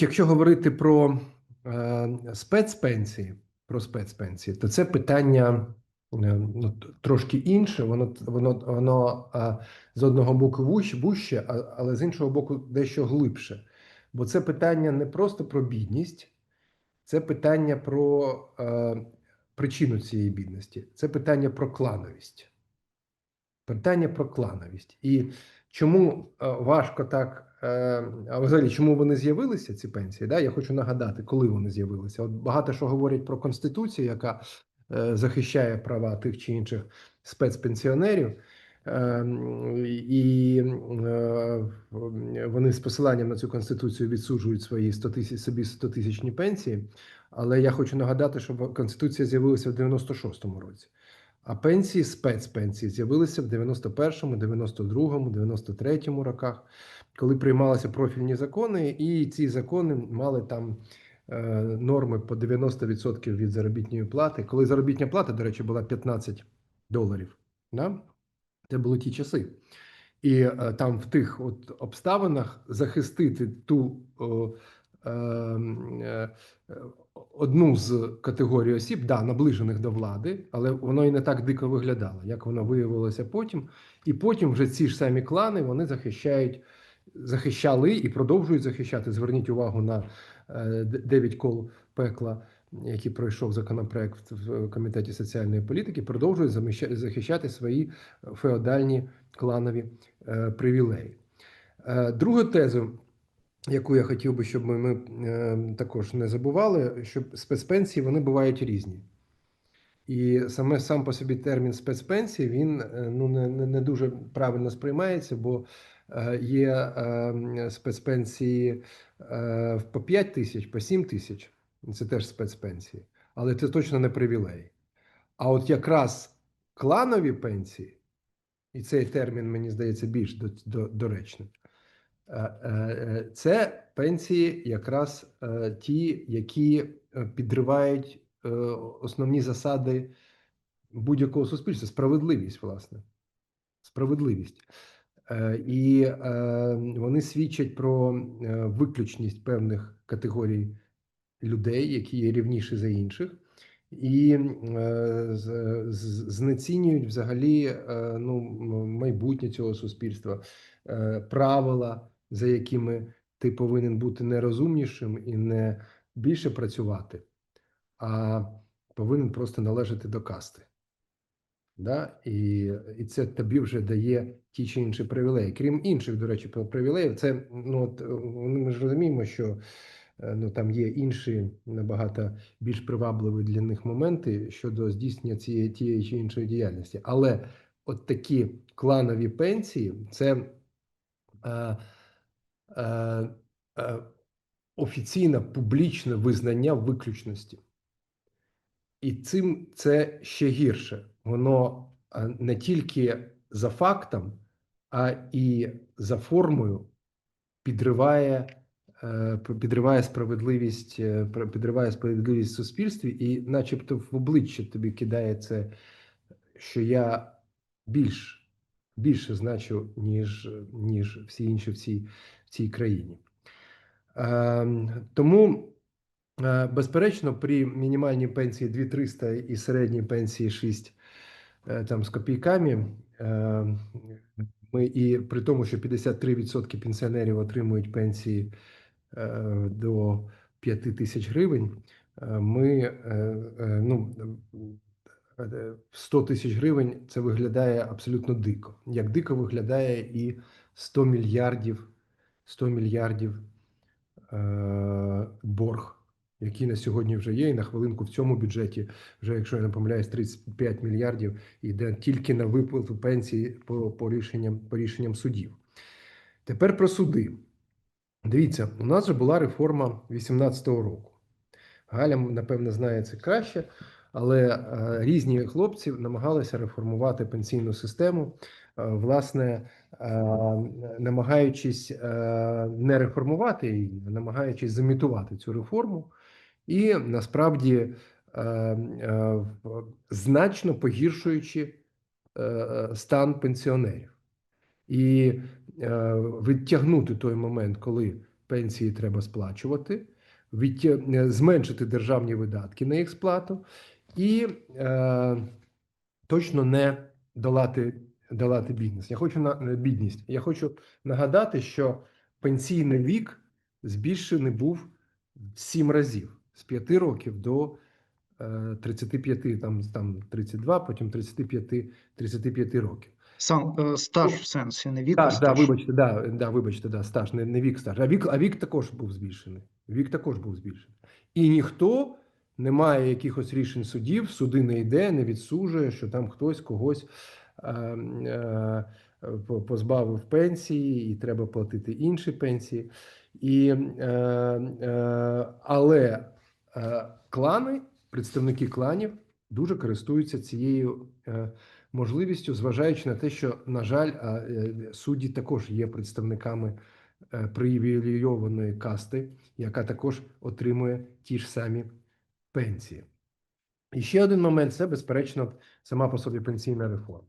Якщо говорити про е, спецпенсії, про спецпенсії, то це питання е, ну, трошки інше. Воно воно воно е, з одного боку вуще, але з іншого боку, дещо глибше. Бо це питання не просто про бідність, це питання про е, причину цієї бідності, це питання про клановість. Питання про клановість. І чому е, важко так, е, а взагалі, чому вони з'явилися, ці пенсії? Да? Я хочу нагадати, коли вони з'явилися. От багато що говорять про Конституцію, яка е, захищає права тих чи інших спецпенсіонерів. І вони з посиланням на цю конституцію відсуджують свої 100 тисяч собі 100 тисячні пенсії. Але я хочу нагадати, що конституція з'явилася в 96-му році. А пенсії, спецпенсії з'явилися в 91-му, 92-му, 93-му роках, коли приймалися профільні закони, і ці закони мали там е, норми по 90% від заробітної плати. Коли заробітня плата, до речі, була 15 доларів. Да? Це були ті часи. І е, там в тих от обставинах захистити ту е, одну з категорій осіб, да, наближених до влади, але воно і не так дико виглядало, як воно виявилося потім. І потім вже ці ж самі клани вони захищають, захищали і продовжують захищати. Зверніть увагу на е, дев'ять кол пекла, який пройшов законопроект в комітеті соціальної політики, продовжують захищати свої феодальні кланові е, привілеї. Е, Другу тезу, яку я хотів би, щоб ми, ми е, також не забували, що спецпенсії вони бувають різні. І саме сам по собі термін спецпенсії він е, ну, не, не, дуже правильно сприймається, бо е, є е, спецпенсії е, по 5 тисяч, по 7 тисяч. Це теж спецпенсії, але це точно не привілеї. А от якраз кланові пенсії, і цей термін, мені здається, більш до, до, доречним. Е, е, е, Це пенсії, якраз ті, які підривають основні засади будь-якого суспільства, справедливість, власне. Справедливість. І вони свідчать про виключність певних категорій людей, які є рівніші за інших, і знецінюють взагалі ну, майбутнє цього суспільства, правила, за якими ти повинен бути не розумнішим і не більше працювати, а повинен просто належати до касти. Да? І, і це тобі вже дає ті чи інші привілеї. Крім інших, до речі, привілеїв, це ну, от, е, ми ж розуміємо, що е, ну, там є інші набагато більш привабливі для них моменти щодо здійснення цієї тієї чи іншої діяльності. Але от такі кланові пенсії це е, офіційне публічне визнання виключності. І цим це ще гірше. Воно не тільки за фактом, а і за формою підриває, е, підриває справедливість, е, підриває справедливість в суспільстві, і, начебто, в обличчя тобі кидає це, що я більш, більше значу, ніж, ніж всі інші в цій, в цій країні. Ем, Тому Е, Безперечно, при мінімальній пенсії 2300 і середній пенсії 6 е, там з копійками. е, Ми і при тому, що 53% пенсіонерів отримують пенсії е, до 5 тисяч гривень. Ми ну, е, 100 тисяч гривень це виглядає абсолютно дико. Як дико виглядає і 100 мільярдів 100 мільярдів е, борг, який на сьогодні вже є, і на хвилинку в цьому бюджеті, вже якщо я не помиляюсь, 35 мільярдів йде тільки на виплату пенсії по, по, рішенням, по рішенням судів. Тепер про суди. Дивіться, у нас же була реформа 2018 року. Галя, напевно, знає це краще, але е, різні хлопці намагалися реформувати пенсійну систему, е, власне, е, намагаючись не реформувати її, а намагаючись замітувати цю реформу, і насправді значно погіршуючи стан пенсіонерів. І відтягнути той момент, коли пенсії треба сплачувати, зменшити державні видатки на їх сплату і е, точно не долати, долати бідність. Я хочу на е, бідність. Я хочу нагадати, що пенсійний вік збільшений був в 7 разів з 5 років до е, 35, там, там 32, потім 35, 35 років. Сам е, стаж в сенсі, не вік, а Так, да, вибачте, да, да, вибачте, да, стаж, не, не вік стаж. А вік, а вік також був збільшений. Вік також був збільшений. І ніхто не має якихось рішень судів, суди не йде, не відсуджує, що там хтось когось е, е, позбавив пенсії, і треба платити інші пенсії. І, е, е, але е, клани, представники кланів дуже користуються цією е, можливістю, зважаючи на те, що, на жаль, е, судді також є представниками е, привілейованої касти, яка також отримує ті ж самі пенсії. І ще один момент це, безперечно, сама по собі пенсійна реформа.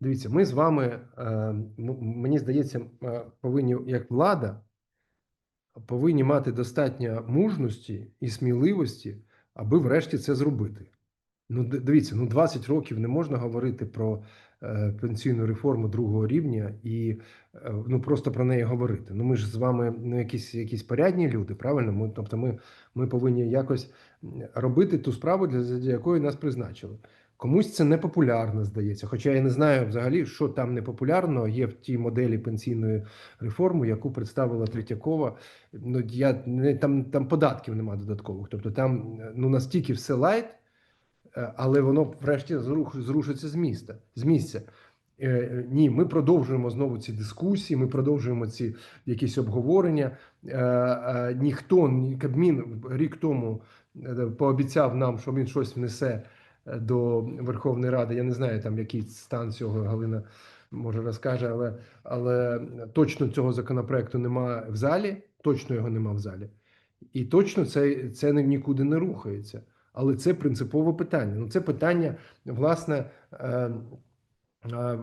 Дивіться, ми з вами, е, мені здається, е, повинні, як влада, повинні мати достатньо мужності і сміливості, аби врешті це зробити. Ну, дивіться, ну 20 років не можна говорити про пенсійну реформу другого рівня і е, ну просто про неї говорити. Ну ми ж з вами ну, якісь, якісь порядні люди, правильно? Ми, тобто, ми, ми повинні якось робити ту справу, для, якої нас призначили. Комусь це не популярно, здається. Хоча я не знаю взагалі, що там не популярно є в тій моделі пенсійної реформи, яку представила Третьякова. Ну я не там, там податків немає додаткових. Тобто там е, ну настільки все лайт, е, але воно врешті зрушиться з міста з місця. Е, е, Ні, ми продовжуємо знову ці дискусії, ми продовжуємо ці якісь обговорення. Е, е, Ніхто, ні Кабмін рік тому е, пообіцяв нам, що він щось внесе е, до Верховної Ради. Я не знаю, там який стан цього Галина може розкаже, але, але точно цього законопроекту немає в залі, точно його немає в залі. І точно це, це ні- нікуди не рухається. Але це принципове питання. Ну, це питання, власне, е, е,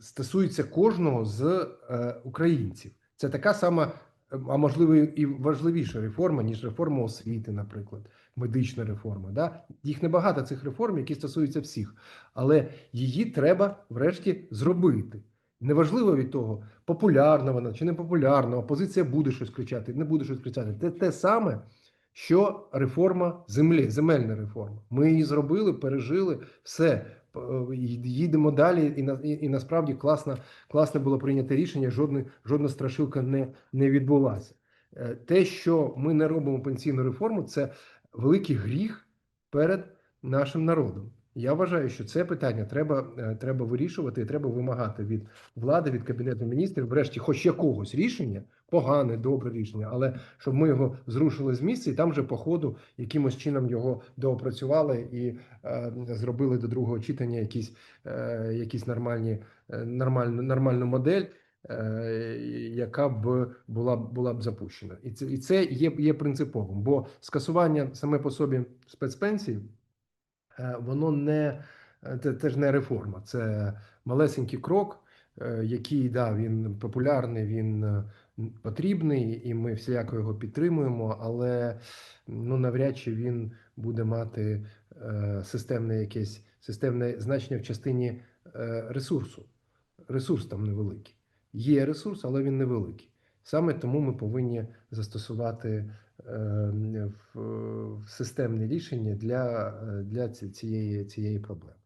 стосується кожного з е, українців. Це така сама, а можливо, і важливіша реформа, ніж реформа освіти, наприклад, медична реформа. Да? Їх небагато цих реформ, які стосуються всіх, але її треба врешті зробити. Неважливо від того, популярна вона чи не популярна, опозиція буде щось кричати, не буде щось кричати. Це те саме, що реформа землі, земельна реформа. Ми її зробили, пережили, все. е, Їдемо далі, і, на, і, і насправді класно, класне було прийнято рішення, жодна, жодна страшилка не, не відбулася. Е, Те, що ми не робимо пенсійну реформу, це великий гріх перед нашим народом. Я вважаю, що це питання треба, е, треба вирішувати і треба вимагати від влади, від кабінету міністрів, врешті, хоч якогось рішення, погане, добре рішення, але щоб ми його зрушили з місця, і там вже по ходу якимось чином його доопрацювали і е, зробили до другого читання якісь, е, якісь нормальні, е, нормальну, нормальну модель. е, Яка б була була б запущена, і це і це є, є принциповим, бо скасування саме по собі спецпенсій, е, воно не це, ж не реформа, це малесенький крок, е, який да, він популярний, він потрібний, і ми всіляко його підтримуємо, але ну навряд чи він буде мати е, системне якесь системне значення в частині е, ресурсу. Ресурс там невеликий. Є ресурс, але він невеликий. Саме тому ми повинні застосувати е, в, в системне рішення для, е, для цієї, цієї проблеми.